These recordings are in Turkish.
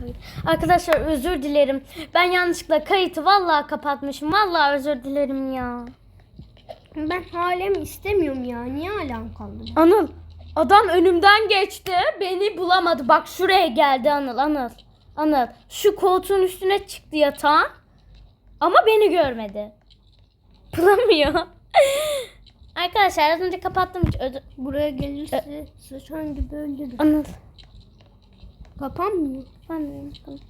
kayıt. Arkadaşlar özür dilerim. Ben yanlışlıkla kayıtı vallahi kapatmışım. Vallahi özür dilerim ya. Ben halen istemiyorum ya. Niye hala kaldım? Anıl adam önümden geçti. Beni bulamadı. Bak şuraya geldi Anıl Anıl. Anıl şu koltuğun üstüne çıktı yatağın. Ama beni görmedi. Bulamıyor. Arkadaşlar az önce kapattım. Buraya gelirse sıçan gibi öldürür. Anıl. Kapanmıyor. Ben de unuttum.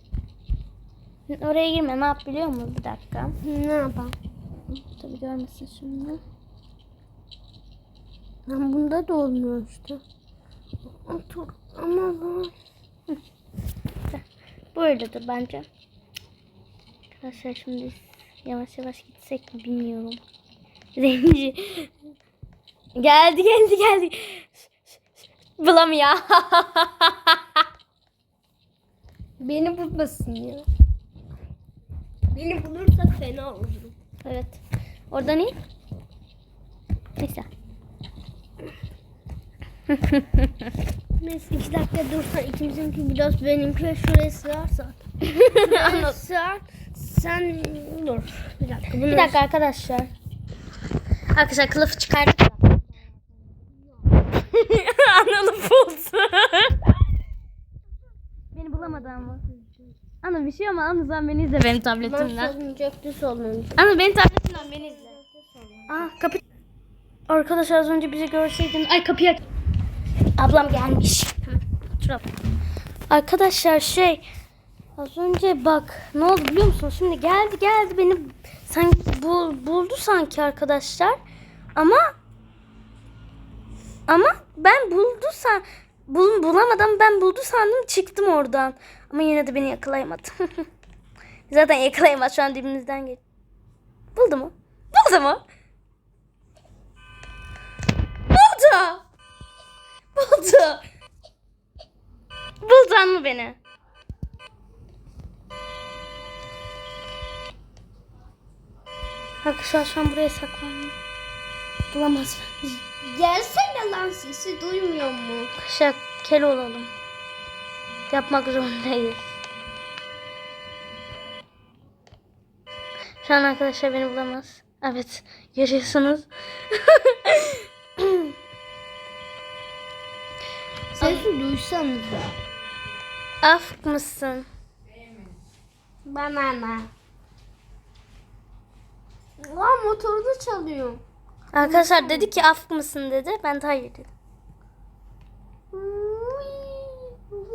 Oraya girme ne yap biliyor musun? Bir dakika. Ne yapalım? Tabii görmesin şimdi. Ben bunda da olmuyor işte. Otur. Ama lan. Böyledir bence. Arkadaşlar şimdi yavaş yavaş gitsek mi bilmiyorum. Zenci. Geldi geldi geldi. Bulamıyor. Beni bulmasın ya. Beni bulursa fena olurum. evet. Orada ne? Neyse. Neyse iki dakika dursan ikimizinki biraz benimki şuraya sığarsa. Anlat. Sığar. Sen dur. Bir dakika. Bir dakika arkadaşlar. Arkadaşlar kılıfı çıkardık. Analı buldu. Beni bulamadı ama. Ana bir şey ama Ana sen beni izle benim Ben tabletimden. salınacaktı sallanacak. Ana benim tabletimden beni izle. Ah kapı. Arkadaşlar az önce bizi görseydin. Ay kapıyı aç. Ablam gelmiş. Oturalım. Arkadaşlar şey az önce bak ne oldu biliyor musun? Şimdi geldi geldi beni sanki bul, buldu sanki arkadaşlar. Ama ama ben buldu san bul, bulamadım ben buldu sandım çıktım oradan. Ama yine de beni yakalayamadı. Zaten yakalayamaz şu an dibimizden geç. Buldu mu? Buldu mu? Buldu. Buldu. Buldun mu beni? Arkadaşlar şu an buraya saklandım. Bulamaz beni. Gelsene lan sesi duymuyor mu? Arkadaşlar kel olalım. Yapmak zorundayız. Şu an arkadaşlar beni bulamaz. Evet görüyorsunuz. Sesi duysanız da. Af mısın? Banana. Lan motorda çalıyor. Arkadaşlar dedi ki af mısın dedi. Ben de hayır dedim.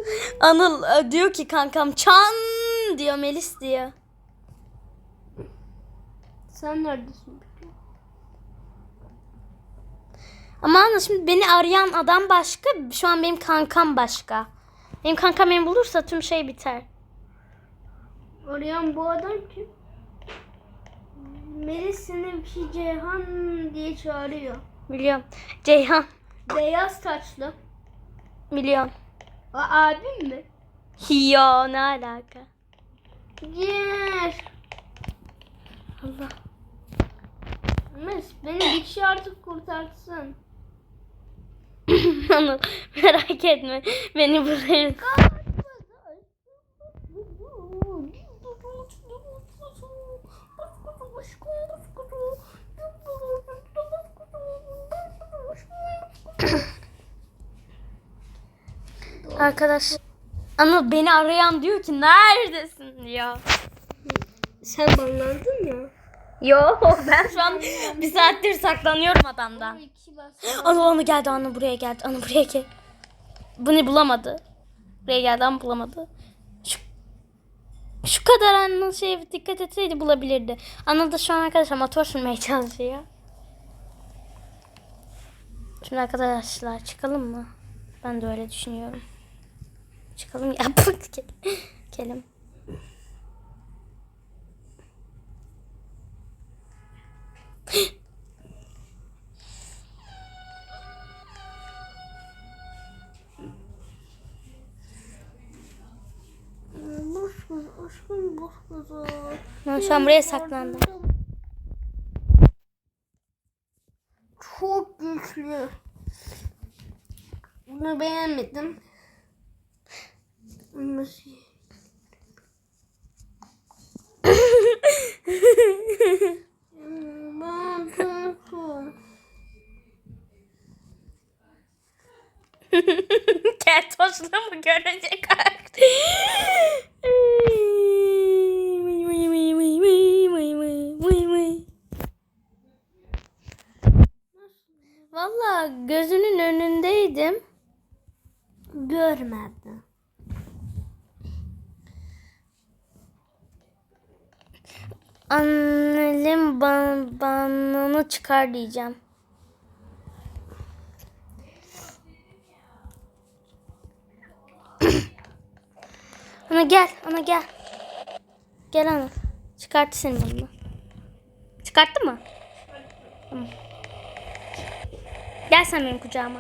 Anıl e, diyor ki kankam çan diyor Melis diyor. Sen neredesin? Ama Anıl şimdi beni arayan adam başka. Şu an benim kankam başka. Benim kankam beni bulursa tüm şey biter. Arayan bu adam kim? Melis seni bir şey Ceyhan diye çağırıyor. Biliyorum. Ceyhan. Beyaz saçlı. Biliyorum. O abim mi? Yo ne alaka? Gir. Allah. Melis beni bir kişi artık kurtarsın. Merak etme. Beni buluruz. Arkadaş. Anıl beni arayan diyor ki neredesin diyor. Sen banlandın ya. Yo ben şu an bir saattir saklanıyorum adamdan. Anıl onu geldi Anıl buraya geldi. Anıl buraya gel. Bunu bulamadı. Buraya geldi ama bulamadı. Şu, şu kadar Anıl şeye dikkat etseydi bulabilirdi. Anıl da şu an arkadaşlar motor sürmeye çalışıyor. Şimdi arkadaşlar çıkalım mı? Ben de öyle düşünüyorum. Çıkalım ya. Ver. Ben şu an buraya saklandım. Çok güçlü. Bunu beğenmedim. boşluğumu görecek artık. Valla gözünün önündeydim. Görmedim. Annem ban banını çıkar diyeceğim. Ana gel, ana gel. Gel ana. Çıkarttı seni banını. Çıkarttı mı? Tamam. Gel sen benim kucağıma.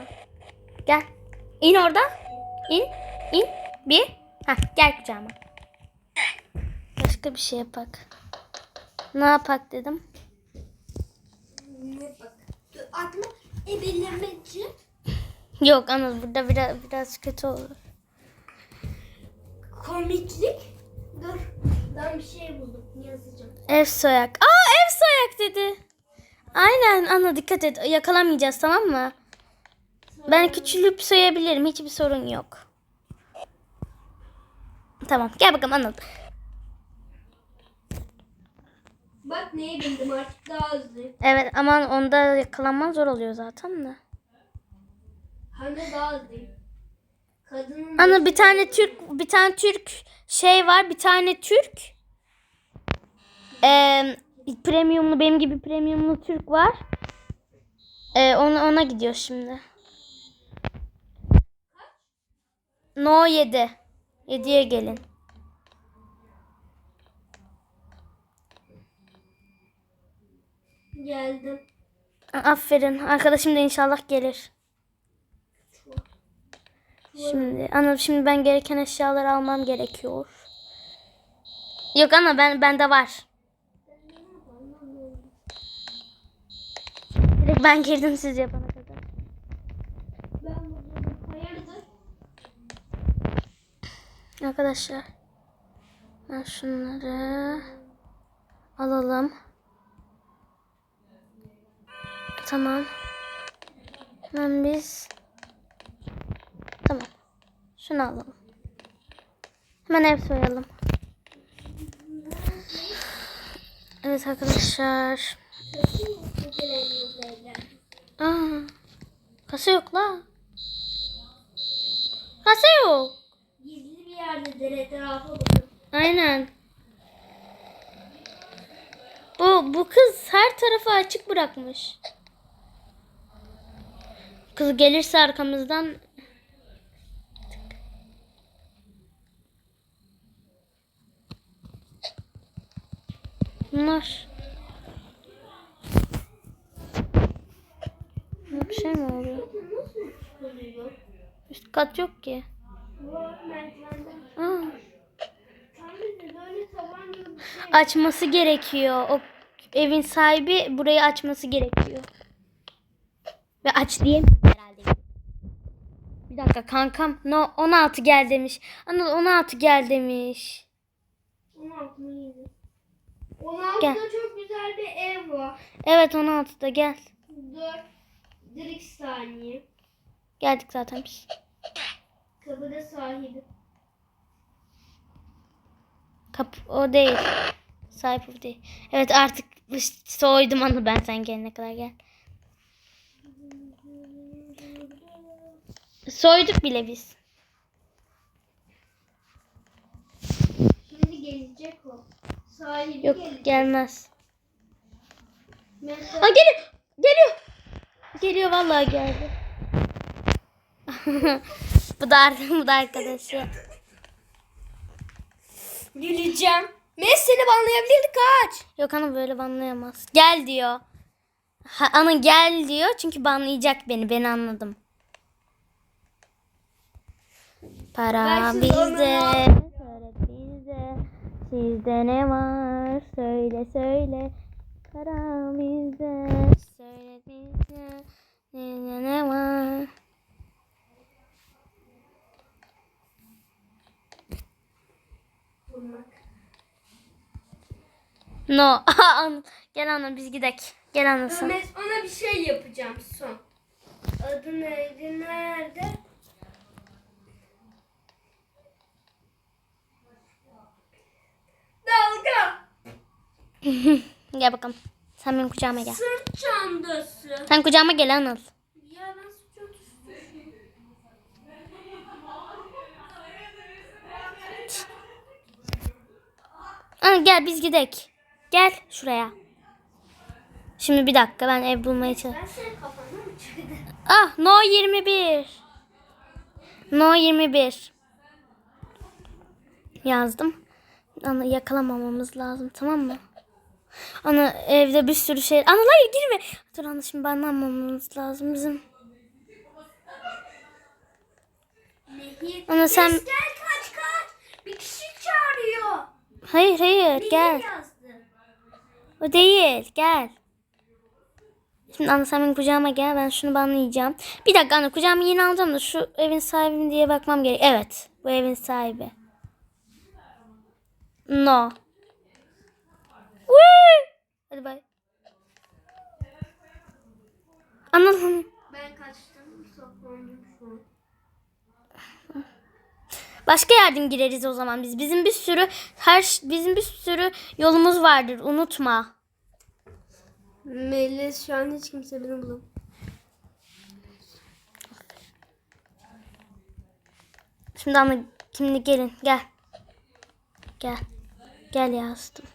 Gel. İn orada. İn. İn. Bir. Heh, gel kucağıma. Başka bir şey yapak. Ne yapak dedim. Aklıma ebelemeci. Yok Anıl burada biraz, biraz kötü olur. Komiklik. Dur. Ben bir şey buldum. Yazacağım. Ev soyak. Aa ev soyak dedi. Aynen Anıl dikkat et. Yakalamayacağız tamam mı? Ben küçülüp soyabilirim. Hiçbir sorun yok. Tamam gel bakalım Anıl. Bak neyi bildim artık daha hızlı. Evet ama onda yakalanman zor oluyor zaten de. Hani daha hızlı. Kadının Anıl bir tane Türk bir tane Türk şey var. Bir tane Türk eee premiumlu benim gibi premiumlu Türk var. Eee ona, ona gidiyor şimdi. No 7. 7'ye gelin. geldim. Aferin. Arkadaşım da inşallah gelir. Şimdi ana şimdi ben gereken eşyaları almam gerekiyor. Yok ana ben bende var. Direkt ben girdim siz yapana? Arkadaşlar. Ben şunları alalım. Tamam. Hemen biz. Şunu alalım. Hemen ev soyalım. Evet arkadaşlar. Aa, kasa yok la. Kasa yok. Gizli bir yerdedir etrafa bakın. Aynen. Bu bu kız her tarafı açık bırakmış. Kız gelirse arkamızdan Bunlar. Bir şey mi oluyor? Üst kat yok ki. Aa. Açması gerekiyor. O evin sahibi burayı açması gerekiyor. Ve aç diyemiyor herhalde. Bir dakika kankam no 16 gel demiş. Anıl 16 gel demiş. 16 mı? 16'da Gel. çok güzel bir ev var. Evet 16'da gel. 4 direkt saniye. Geldik zaten biz. Kapıda sahibi. Kap o değil. Sahip o değil. Evet artık soydum Anıl ben sen gelene kadar gel. Soyduk bile biz. Şimdi gelecek o. Sahibi Yok gelecek. gelmez. Mesela Aa geliyor. Geliyor. Geliyor vallahi geldi. bu da bu da arkadaşı. güleceğim. Mes seni banlayabilirdi kaç. Yok ana böyle banlayamaz. Gel diyor. Ha, ana gel diyor çünkü banlayacak beni. Ben anladım. Para bizde. Sizde ne var? Söyle söyle. Para bizde. Söyle bizde. Sizde ne var? No. Gel ana biz gidek. Gel anasın. Mes ona bir şey yapacağım son. Adı neydi? Nerede? Gel bakalım. Sen benim kucağıma gel. Sırt çantası. Sen kucağıma gel Anıl. Ya ben sırt çantası. Anıl gel biz gidek. Gel şuraya. Şimdi bir dakika ben ev bulmaya çalışıyorum. Ben senin kafana mı? Ah no 21. No 21. Yazdım. Ana yakalamamamız lazım tamam mı? Ana evde bir sürü şey. Ana hayır girme. Dur ana şimdi banlanmamamız lazım bizim. Nehir. Ana sen Gel kaç kaç. Bir kişi çağırıyor. hayır hayır gel. yazdı. O değil gel. Şimdi ana sen benim kucağıma gel ben şunu banlayacağım. Bir dakika ana kucağıma yeni alacağım da şu evin sahibi diye bakmam gerek. Evet bu evin sahibi. No. Woo! Hadi bay. Ana Ben kaçtım. Saklandım şu an. başka yerden gireriz o zaman biz. Bizim bir sürü her bizim bir sürü yolumuz vardır unutma. Melis şu an hiç kimse beni bulamıyor. Şimdi ana şimdi gelin gel. Gel. Gel yazdım.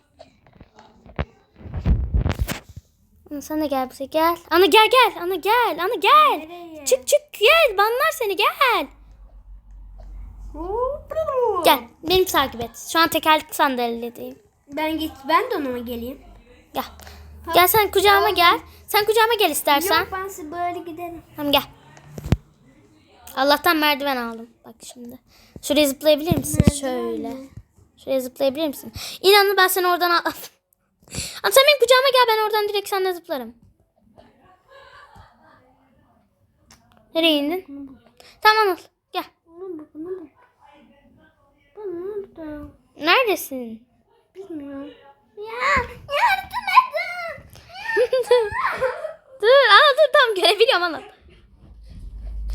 Ana sen de gel bize gel. Ana gel gel. Ana gel. Ana gel. Nereye? Çık çık gel. Banlar seni gel. Gel. Beni takip et. Şu an tekerlekli sandalyedeyim. Ben git ben de onunla geleyim. Gel. Gel sen kucağıma gel. Sen kucağıma gel istersen. Yok ben size böyle giderim. Tamam gel. Allah'tan merdiven aldım. Bak şimdi. Şuraya zıplayabilir misin? Şöyle. Şuraya zıplayabilir misin? İnanın ben seni oradan al. Ama sen benim kucağıma gel ben oradan direkt seninle zıplarım. Nereye indin? Tamam Anıl gel. Neredesin? Bilmiyorum. Ya yardım edin. dur Anıl dur tamam görebiliyorum Anıl.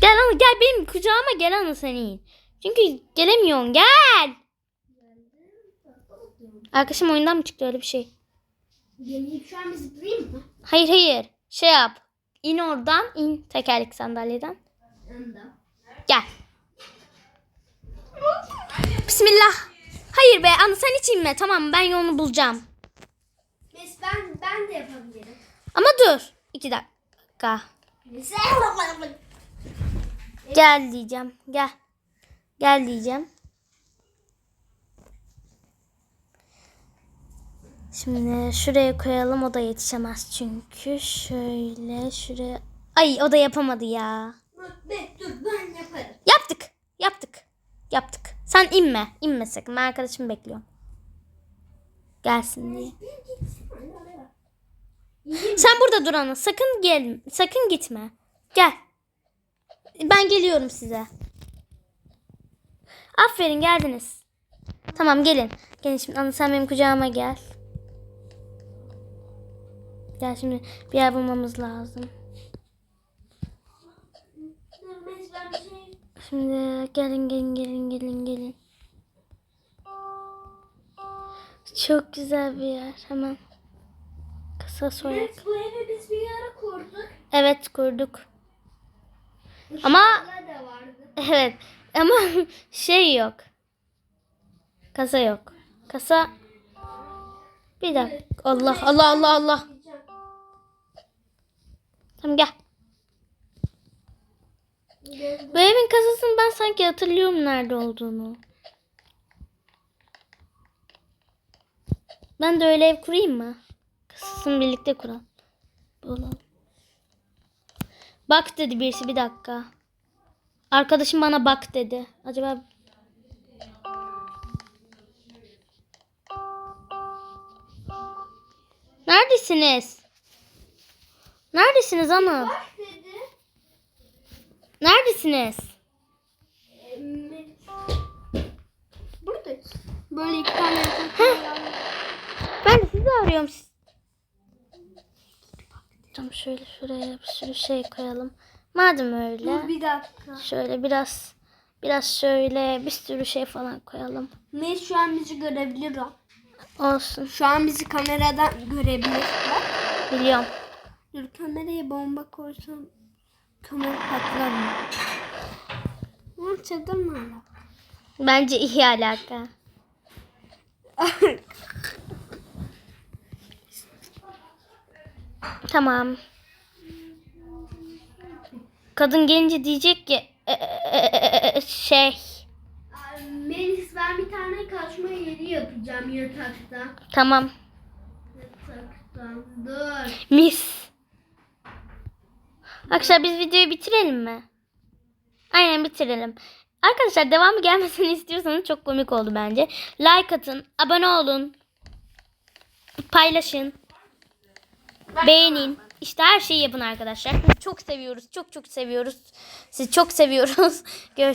Gel Anıl gel benim kucağıma gel Anıl senin. Çünkü gelemiyorsun gel. Arkadaşım oyundan mı çıktı öyle bir şey? Geleyim şu an bir zıplayayım mı? Hayır hayır. Şey yap. İn oradan in tekerlek sandalyeden. Yanında. Gel. Bismillah. Hayır be anne sen hiç inme. Tamam ben yolunu bulacağım. Mes ben ben de yapabilirim. Ama dur. iki dakika. Gel diyeceğim. Gel. Gel diyeceğim. Şimdi şuraya koyalım. O da yetişemez çünkü. Şöyle şuraya. Ay o da yapamadı ya. Be, dur ben yaparım. Yaptık. Yaptık. Yaptık. Sen inme. İnme sakın. Ben arkadaşımı bekliyorum. Gelsin diye. Sen burada dur ana. Sakın gel. Sakın gitme. Gel. Ben geliyorum size. Aferin geldiniz. Tamam gelin. Gelin şimdi ana sen benim kucağıma gel. Gel şimdi bir yer bulmamız lazım. Şimdi gelin gelin gelin gelin gelin. Çok güzel bir yer. Hemen kısa soyak. Mes bu evi biz bir ara kurduk. Evet kurduk. Ama da vardı. evet ama şey yok. Kasa yok. Kasa bir dakika. Allah Allah Allah Allah. Tamam gel. Bu evin kasasını ben sanki hatırlıyorum nerede olduğunu. Ben de öyle ev kurayım mı? Kasasını birlikte kuralım. Bulalım. Bak dedi birisi bir dakika. Arkadaşım bana bak dedi. Acaba Neredesiniz? Neredesiniz ana? Bak dedi. Neredesiniz? Buradayız. Böyle iki tane. Ben de sizi arıyorum. Tamam şöyle şuraya bir sürü şey koyalım. Madem öyle. Dur bir dakika. Şöyle biraz biraz şöyle bir sürü şey falan koyalım. Mes şu an bizi görebilir o. Olsun. Şu an bizi kameradan görebilir. Bak. Biliyorum. Dur kameraya bomba koysam kamera patlar mı? Lan çadır mı hala? Bence iyi alaka. Tamam. Kadın gelince diyecek ki "E, e, e, e, şey Melis ben bir tane kaçma yeri yapacağım yatakta. tamam Yataktan. Dur. mis. Arkadaşlar biz videoyu bitirelim mi? Aynen bitirelim. Arkadaşlar devamı gelmesini istiyorsanız çok komik oldu bence. Like atın, abone olun, paylaşın, beğenin. İşte her şeyi yapın arkadaşlar. Çok seviyoruz. Çok çok seviyoruz. Sizi çok seviyoruz. Görüşürüz.